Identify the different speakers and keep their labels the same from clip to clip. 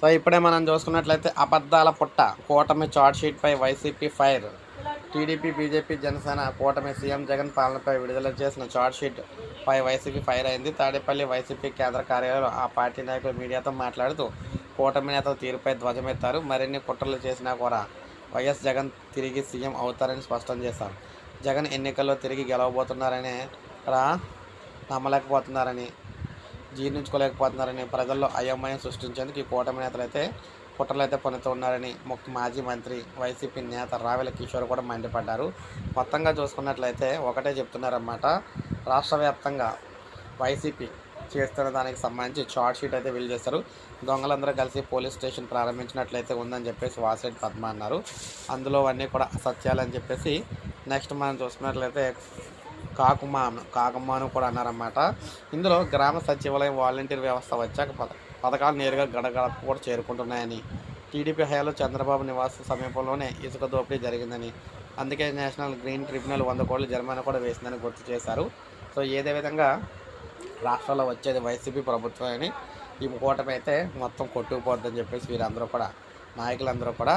Speaker 1: So ఇప్పుడే మనం చూసుకున్నట్లయితే అబద్ధాల పుట్ట కూటమి చార్ట్షీట్పై వైసీపీ ఫైర్ టీడీపీ బీజేపీ జనసేన కూటమి సీఎం జగన్ పాలనపై విడుదల చేసిన చార్ట్షీట్ పై వైసీపీ ఫైర్ అయింది. తాడేపల్లి వైసీపీ కేంద్ర కార్యాలయంలో ఆ పార్టీ నాయకులు మీడియాతో మాట్లాడుతూ కూటమి నేతల తీరుపై ధ్వజమెత్తారు. మరిన్ని కుట్రలు చేసినా కూడా వైఎస్ జగన్ తిరిగి సీఎం అవుతారని స్పష్టం చేశారు. జగన్ ఎన్నికల్లో తిరిగి గెలవబోతున్నారని రా నమ్మలేకపోతున్నారని జీర్ణించుకోలేకపోతున్నారని ప్రజల్లో అయోమయం సృష్టించేందుకు ఈ కూటమి నేతలు అయితే కుట్రలు అయితే పనుతూ ఉన్నారని ముఖ్య మాజీ మంత్రి వైసీపీ నేత రావెల కిషోర్ కూడా మండిపడ్డారు. మొత్తంగా చూసుకున్నట్లయితే ఒకటే చెప్తున్నారన్నమాట. రాష్ట్ర వ్యాప్తంగా వైసీపీ చేస్తున్న దానికి సంబంధించి షార్ట్ షీట్ అయితే వీలు చేస్తారు దొంగలందరూ కలిసి పోలీస్ స్టేషన్ ప్రారంభించినట్లయితే ఉందని చెప్పేసి వాసిరెడ్డి పద్మ అన్నారు. అందులో అన్నీ కూడా అసత్యాలని చెప్పేసి నెక్స్ట్ మనం చూసుకున్నట్లయితే కాకుమాను కాకుమాను కూడా అన్నారన్నమాట. ఇందులో గ్రామ సచివాలయం వాలంటీర్ వ్యవస్థ వచ్చాక పథ పథకాలు నేరుగా గడగడకు కూడా చేరుకుంటున్నాయని. టీడీపీ హయాంలో చంద్రబాబు నివాస సమీపంలోనే ఇసుక దోపిడీ జరిగిందని అందుకే నేషనల్ గ్రీన్ ట్రిబ్యునల్ వంద కోట్ల జరిమానా కూడా వేసిందని గుర్తు చేశారు. సో ఏదే విధంగా రాష్ట్రంలో వచ్చేది వైసీపీ ప్రభుత్వం అని ఈ కూటమి అయితే మొత్తం కొట్టుకుపోద్దని చెప్పేసి వీరందరూ కూడా నాయకులందరూ కూడా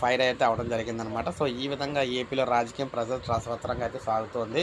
Speaker 1: ఫైర్ అయితే అవడం జరిగిందనమాట సో ఈ విధంగా ఏపీలో రాజకీయం ప్రజలు శాశ్వతంగా అయితే సాగుతోంది.